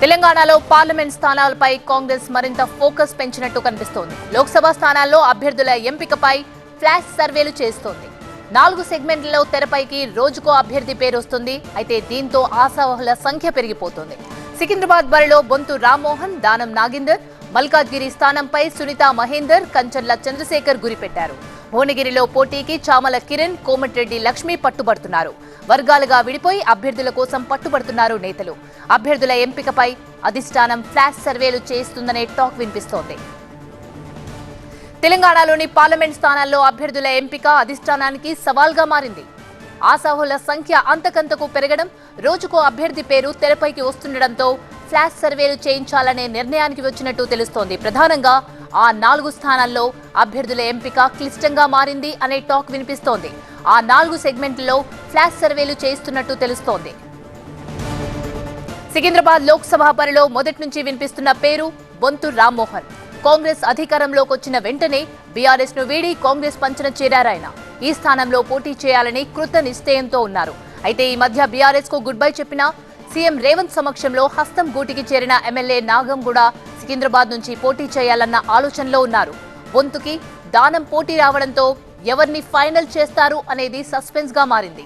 తెలంగాణలో పార్లమెంట్ స్థానాలపై కాంగ్రెస్ మరింత ఫోకస్ పెంచినట్టు కనిపిస్తోంది. లోక్సభ స్థానాల్లో అభ్యర్థుల ఎంపికపై ఫ్లాష్ సర్వేలు చేస్తోంది. నాలుగు సెగ్మెంట్లలో తెరపైకి రోజుకో అభ్యర్థి పేరు వస్తుంది. అయితే దీంతో ఆశావహుల సంఖ్య పెరిగిపోతోంది. సికింద్రాబాద్ బరిలో బొంతు రామ్మోహన్ దానం నాగేందర్ మల్కాజ్గిరి స్థానంపై సునీత మహేందర్ కంచర్ల చంద్రశేఖర్ గురిపెట్టారు. భువనగిరిలో పోటీకి చామల కిరణ్ కోమటిరెడ్డి లక్ష్మి పట్టుబడుతున్నారు. వర్గాలుగా విడిపోయి అభ్యర్థుల కోసం పట్టుబడుతున్నారు నేతలు. అభ్యర్థుల ఎంపికపై అధిష్టానం ఫ్లాష్ సర్వేలు చేస్తుందనే టాక్ వినిపిస్తోంది. తెలంగాణలోని పార్లమెంట్ స్థానాల్లో అభ్యర్థుల ఎంపిక అధిష్టానానికి సవాల్గా మారింది. ఆశాహుల సంఖ్య అంతకంతకు పెరగడం రోజుకో అభ్యర్థి పేరు తెరపైకి వస్తుండటంతో ఫ్లాష్ సర్వేలు చేయించాలనే నిర్ణయానికి వచ్చినట్టు తెలుస్తోంది. ప్రధానంగా ఆ నాలుగు స్థానాల్లో అభ్యర్థుల ఎంపిక క్లిష్టంగా మారింది అనే టాక్ వినిపిస్తోంది. ఆ నాలుగు సెగ్మెంట్లలో ఫ్లాష్ సర్వేలు చేయిస్తున్నట్టు తెలుస్తోంది. సికింద్రాబాద్ లోక్సభ పరిలో మొదటి నుంచి వినిపిస్తున్న పేరు బొంతు రామ్మోహన్. కాంగ్రెస్ అధికారంలోకి వచ్చిన వెంటనే బీఆర్ఎస్ను వీడి కాంగ్రెస్ పంచన చేరారాయన ఈ స్థానంలో పోటీ చేయాలని కృత నిశ్చయంతో ఉన్నారు. అయితే ఈ మధ్య బీఆర్ఎస్కు గుడ్ బై చెప్పిన సీఎం రేవంత్ సమక్షంలో హస్తం గూటికి చేరిన ఎమ్మెల్యే నాగం కూడా సికింద్రాబాద్ నుంచి పోటీ చేయాలన్న ఆలోచనలో ఉన్నారు. బొంతుకి దానం పోటీ రావడంతో ఎవరిని ఫైనల్ చేస్తారు అనేది సస్పెన్స్గా మారింది.